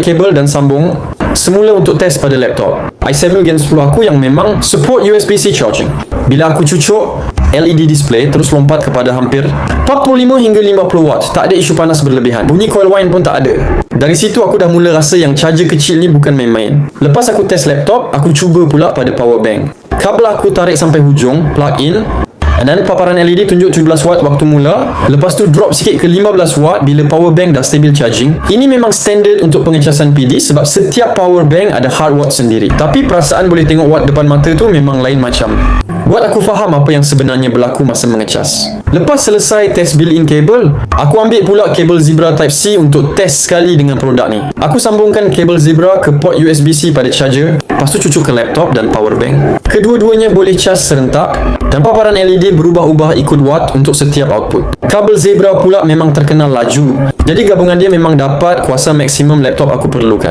kabel dan sambung semula untuk test pada laptop. i7 Gen 10 aku yang memang support USB-C charging. Bila aku cucuk, LED display terus lompat kepada hampir 45 hingga 50 watt. Tak ada isu panas berlebihan. Bunyi coil wine pun tak ada. Dari situ aku dah mula rasa yang charger kecil ni bukan main-main. Lepas aku test laptop, aku cuba pula pada power bank. Kabel aku tarik sampai hujung, plug in, And then paparan LED tunjuk 17 watt waktu mula. Lepas tu drop sikit ke 15 watt Bila power bank dah stable charging. Ini memang standard untuk pengecasan PD Sebab setiap power bank ada hard watt sendiri. Tapi perasaan boleh tengok watt depan mata tu memang lain macam. Buat aku faham apa yang sebenarnya berlaku masa mengecas. Lepas selesai test built-in cable Aku ambil pula kabel Zebra Type-C untuk test sekali dengan produk ni. Aku sambungkan kabel Zebra ke port USB-C pada charger Lepas tu cucuk ke laptop dan power bank. Kedua-duanya boleh cas serentak Dan paparan LED berubah-ubah ikut watt untuk setiap output. Kabel Zebra pula memang terkenal laju. Jadi gabungan dia memang dapat kuasa maksimum laptop aku perlukan